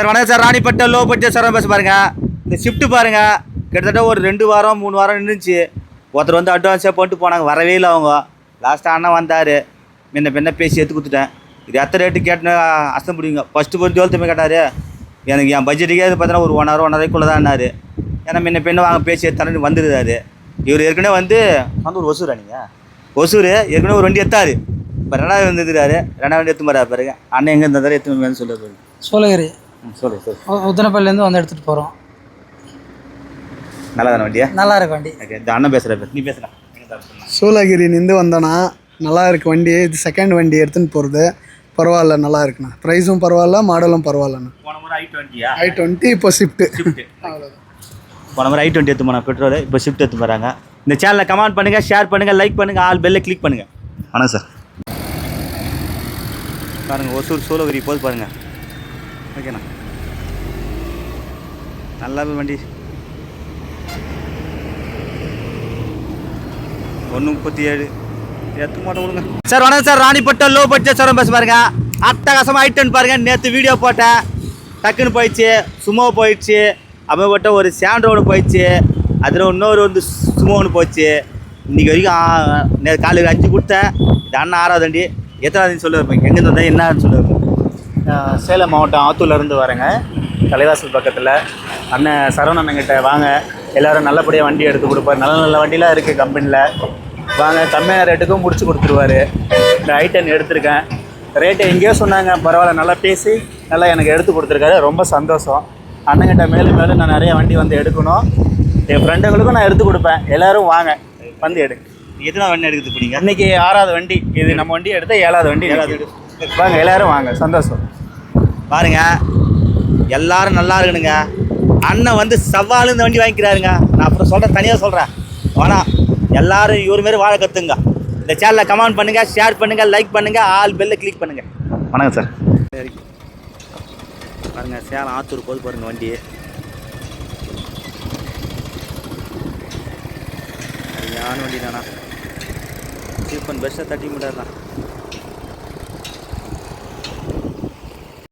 Sir வணக்கம் sir. ராணிப்பட்ட low budget sir பேச பாருங்க. இந்த ஷிஃப்ட் பாருங்க. கிட்டத்தட்ட ஒரு ரெண்டு வாரம் மூணு வாரம் நின்றுச்சு ஒருத்தர் வந்து அட்வான்ஸாக பண்ணிட்டு போனாங்க. வரவே இல்லை அவங்க. லாஸ்ட்டாக அண்ணன் வந்தார். முன்ன பின்ன பேசி எடுத்து கொடுத்துட்டேன். இது எத்தனை ரேட்டு கேட்டுன்னு அசம் பிடிங்க ஃபஸ்ட்டு ஒரு ஜோல் தம்பி கேட்டார்? எனக்கு என் பட்ஜெட்டுக்கே இது பார்த்தீங்கன்னா ஒரு ஒன் ஹவர் ஒன் ஹவருக்குள்ளே தான்னாரு ஏன்னா முன்ன பின்ன வாங்க பேசி எடுத்தாரு வந்துருந்தாரு. இவர் ஏற்கனவே வந்து வந்து ஒரு ஒசூரா நீங்கள் ஒசூர் ஏற்கனவே ஒரு வண்டி எடுத்தாரு. இப்போ ரெண்டாவது வந்துருக்காரு ரெண்டாவது வண்டி எடுத்து மாறா பாருங்க. அண்ணன் எங்கே இருந்தாரு? எடுத்து வந்து சொல்ல பாருங்க சோழகிரி. சொல்லு சொல்லு. உத்தனப்பள்ளிலேருந்து வந்து எடுத்துகிட்டு போகிறோம் நல்லா தானே வண்டியா? நல்லா இருக்கு வண்டி. ஓகே இந்த அண்ணன் பேசுகிற நீ பேசுகிறேன் சூளகிரிலேருந்து வந்தோன்னா நல்லா இருக்கு வண்டி. இது செகண்ட் வண்டி எடுத்துன்னு போகிறது பரவாயில்ல நல்லா இருக்குண்ணா. ப்ரைஸும் பரவாயில்ல மாடலும் பரவாயில்லண்ணா. போன முறை ஐ டுவெண்ட்டியா ஐ டுவெண்ட்டி இப்போ ஷிஃப்ட்டு போன முறை ஐ டுவெண்ட்டி எடுத்து போன பெட்ரோல் இப்போ ஷிஃப்ட் எடுத்து போகிறாங்க இந்த சேனலை கமெண்ட் பண்ணுங்கள் ஷேர் பண்ணுங்கள் லைக் பண்ணுங்கள் ஆல் பெல்லை கிளிக் பண்ணுங்கள் வணக்கம் சார் பாருங்கள் ஒசூர் சூளகிரி போது பாருங்கள் ஓகேண்ணா. நல்லா வண்டி. ஒன்று முப்பத்தி ஏழு. எத்து மாட்டோம் விடுங்க. சார் வணக்கம் சார். ராணிப்பட்ட லோ பட்ஜெட் சார் பேச பாருங்க. அட்டகாசமாக ஐட்டன் பாருங்க. நேற்று வீடியோ போட்டேன். டக்குன்னு போயிடுச்சு. சுமோ போயிடுச்சு. அப்போப்பட்ட ஒரு சாண்டோ ஒன்று போயிடுச்சு. அதில் இன்னொரு வந்து சுமோ ஒன்று போச்சு. இன்றைக்கி வரைக்கும் நேற்று காலையில் அஞ்சு கொடுத்தேன். இது அண்ணன் ஆறாவது வண்டி. எத்தனாவது சொல்ல இருப்பீங்க எங்கேருந்து வந்தால் என்னன்னு சொல்ல சேலம் மாவட்டம் ஆத்தூர்லேருந்து வரேங்க. தலைவாசல் பக்கத்தில். அண்ணன் சரவணன் கிட்ட வாங்க. எல்லாரும் நல்லபடியாக வண்டி எடுத்து கொடுப்பாரு. நல்ல நல்ல வண்டிலாம் இருக்குது கம்பெனியில் வாங்க கம்மியான ரேட்டுக்கும் முடிச்சு கொடுத்துருவாரு. இந்த ஐட்டன் எடுத்திருக்கேன். ரேட்டு எங்கேயோ சொன்னாங்க. பரவாயில்ல நல்லா பேசி நல்லா எனக்கு எடுத்து கொடுத்துருக்காரு. ரொம்ப சந்தோஷம். அண்ணங்கிட்ட மேலும் மேலும் நான் நிறைய வண்டி வந்து எடுக்கணும். என் ஃப்ரெண்டுங்களுக்கும் நான் எடுத்து கொடுப்பேன். எல்லாரும் வாங்க. வந்து எடு. எத்தனாவது வண்டி எடுக்குது இப்போ நீங்கள் இன்னைக்கு ஆறாவது வண்டி. இது நம்ம வண்டி எடுத்த ஏழாவது வண்டி ஏழாவது வாங்க எல்லாரும் வாங்க. சந்தோஷம். பாருங்க. எல்லாரும் நல்லா இருக்கணுங்க. அண்ணன் வந்து சவால் இந்த வண்டி வாங்கிக்கிறாருங்க. நான் அப்புறம் சொல்கிறேன் தனியாக சொல்கிறேன் வேணாம் எல்லாரும் இவர் மாரி வாழ கற்றுங்க இந்த சேனலை கமெண்ட் பண்ணுங்க ஷேர் பண்ணுங்க லைக் பண்ணுங்க ஆல் பெல்லை கிளிக் பண்ணுங்க. வணக்கம் சார். சரி. பாருங்க சேலம் ஆத்தூர் போது பாருங்க வண்டி. சரியான வண்டி தானா. சீப் அண்ட் பெஸ்ட்டாக தட்டி முடியாதுண்ணா